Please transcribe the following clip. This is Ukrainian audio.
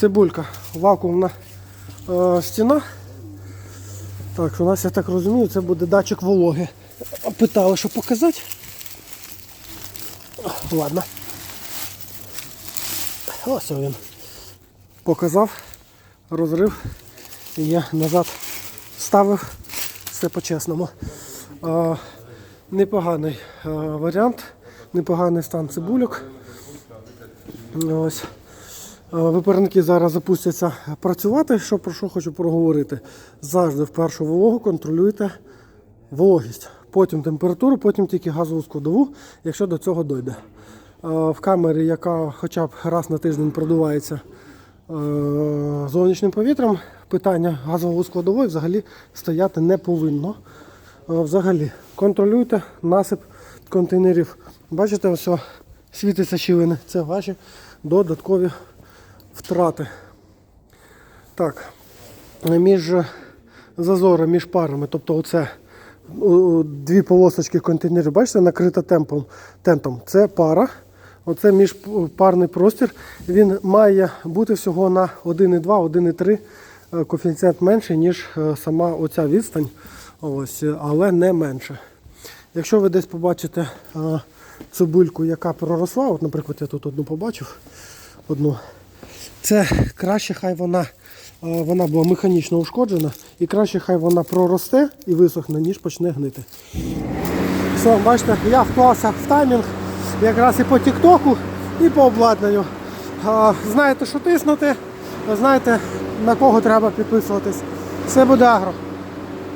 цибулька, вакуумна е, стіна. Так, у нас, я так розумію, це буде датчик вологи. Питали, що показати. Ладно. Ось він. Показав, розрив. І я назад ставив все по-чесному. А, непоганий а, варіант, непоганий стан цибульок. Ось. А, Випарники зараз запустяться працювати. Що про що хочу проговорити? Завжди в першу вологу контролюйте вологість, потім температуру, потім тільки газову складову, якщо до цього дойде. Е, В камері, яка хоча б раз на тиждень продувається е, зовнішнім повітрям, питання газової складової взагалі стояти не повинно. Е, Взагалі, контролюйте насип контейнерів. Бачите, ось світиться щілини. Це ваші додаткові втрати. Так, між зазором, між парами, тобто оце дві полосочки контейнерів, бачите, накрита темпом, тентом. Це пара. Оце міжпарний простір. Він має бути всього на 1,2, 1,3 е, коефіцієнт менший, ніж е, сама оця відстань, Ось, але не менше. Якщо ви десь побачите е, цибульку, яка проросла, от, наприклад, я тут одну побачив, одну, це краще хай вона, е, вона була механічно ушкоджена, і краще хай вона проросте і висохне, ніж почне гнити. Все, бачите, я вклався в таймінг якраз і по тіктоку, і по обладнанню. Знаєте, що тиснути, знаєте, на кого треба підписуватись. Все буде агро.